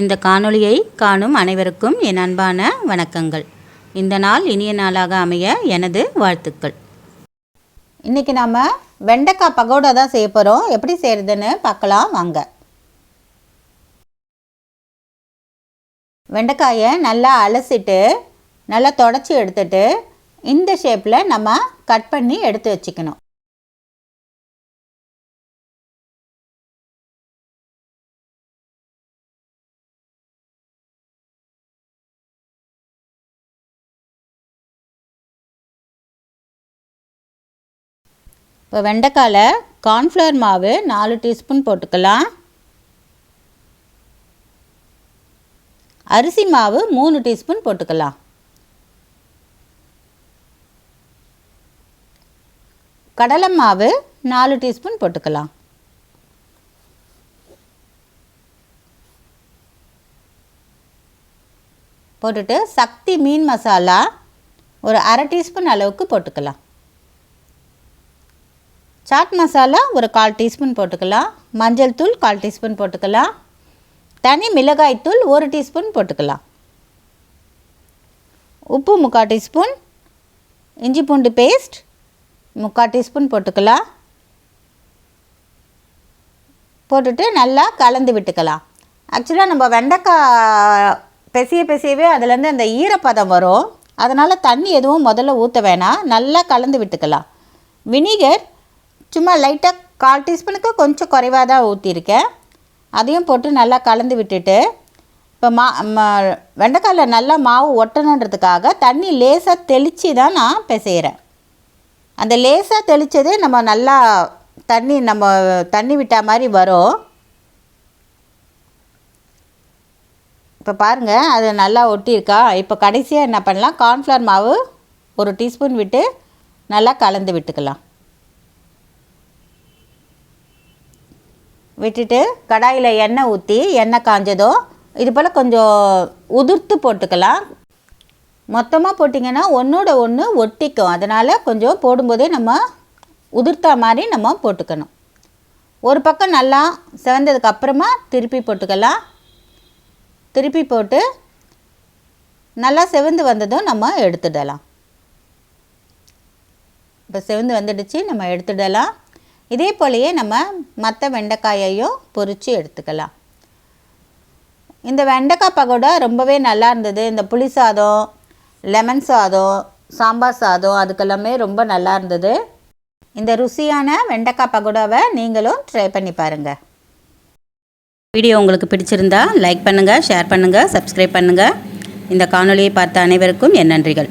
இந்த காணொளியை காணும் அனைவருக்கும் என் அன்பான வணக்கங்கள். இந்த நாள் இனிய நாளாக அமைய எனது வாழ்த்துக்கள். இன்றைக்கி நாம் வெண்டைக்காய் பகோடா தான் செய்ய போகிறோம் எப்படி செய்கிறதுன்னு பார்க்கலாம் வாங்க. வெண்டைக்காயை நல்லா அலசிட்டு நல்லா தொடச்சி எடுத்துட்டு இந்த ஷேப்பில் நம்ம கட் பண்ணி எடுத்து வச்சுக்கணும். இப்போ வெண்டைக்காயில் கார்ன்ஃப்ளவர் மாவு நாலு டீஸ்பூன் போட்டுக்கலாம். அரிசி மாவு மூணு டீஸ்பூன் போட்டுக்கலாம். கடலை மாவு நாலு டீஸ்பூன் போட்டுக்கலாம். போட்டுட்டு சக்தி மீன் மசாலா ஒரு அரை டீஸ்பூன் அளவுக்கு போட்டுக்கலாம். சாட் மசாலா ஒரு கால் டீஸ்பூன் போட்டுக்கலாம். மஞ்சள் தூள் கால் டீஸ்பூன் போட்டுக்கலாம். தனி மிளகாய் தூள் ஒரு டீஸ்பூன் போட்டுக்கலாம். உப்பு முக்கால் டீஸ்பூன் இஞ்சி பூண்டு பேஸ்ட் முக்கால் டீஸ்பூன் போட்டுக்கலாம். போட்டுட்டு நல்லா கலந்து விட்டுக்கலாம். ஆக்சுவலாக நம்ம வெண்டைக்காய் பெசிய பெசியவே அதுலேருந்து அந்த ஈரப்பதம் வரும். அதனால் தண்ணி எதுவும் முதல்ல ஊற்ற வேணாம். நல்லா கலந்து விட்டுக்கலாம். வினிகர் சும்மா லைட்டாக கால் டீஸ்பூனுக்கு கொஞ்சம் குறைவாக தான் ஊற்றிருக்கேன் அதையும் போட்டு நல்லா கலந்து விட்டுட்டு இப்போ மா ம- வெண்டைக்காயில் நல்லா மாவு ஒட்டணுன்றதுக்காக தண்ணி லேசாக தெளித்து தான் நான் பிசைகிறேன் அந்த லேசாக தெளித்ததே நம்ம நல்லா தண்ணி நம்ம தண்ணி விட்டா மாதிரி வரும். இப்போ பாருங்கள் அது நல்லா ஒட்டியிருக்கா. இப்போ கடைசியாக என்ன பண்ணலாம்? கார்ன்ஃப்ளவர் மாவு ஒரு டீஸ்பூன் விட்டு நல்லா கலந்து விட்டுக்கலாம். விட்டுட்டு கடாயில் எண்ணெய் ஊற்றி எண்ணெய் காஞ்சதோ இது போல் கொஞ்சம் உதிர்த்து போட்டுக்கலாம். மொத்தமாக போட்டிங்கன்னா ஒன்றோட ஒன்று ஒட்டிக்கும். அதனால் கொஞ்சம் போடும்போதே நம்ம உதிர்த்த மாதிரி நம்ம போட்டுக்கணும். ஒரு பக்கம் நல்லா செவந்ததுக்கு அப்புறமா திருப்பி போட்டுக்கலாம். திருப்பி போட்டு நல்லா செவந்து வந்ததும் நம்ம எடுத்துடலாம். இப்போ செவந்து வந்துடுச்சு நம்ம எடுத்துடலாம். இதே போலயே நம்ம மற்ற வெண்டைக்காயையும் பொரித்து எடுத்துக்கலாம். இந்த வெண்டைக்காய் பகோடா ரொம்பவே நல்லா இருந்தது. இந்த புளி சாதம் லெமன் சாதம் சாம்பார் சாதம் அதுக்கெல்லாமே ரொம்ப நல்லா இருந்தது. இந்த ருசியான வெண்டைக்காய் பகோடாவை நீங்களும் ட்ரை பண்ணி பாருங்கள் வீடியோ உங்களுக்கு பிடிச்சிருந்தா லைக் பண்ணுங்கள் ஷேர் பண்ணுங்கள் சப்ஸ்கிரைப் பண்ணுங்கள் இந்த காணொலியை பார்த்த அனைவருக்கும் என் நன்றிகள்.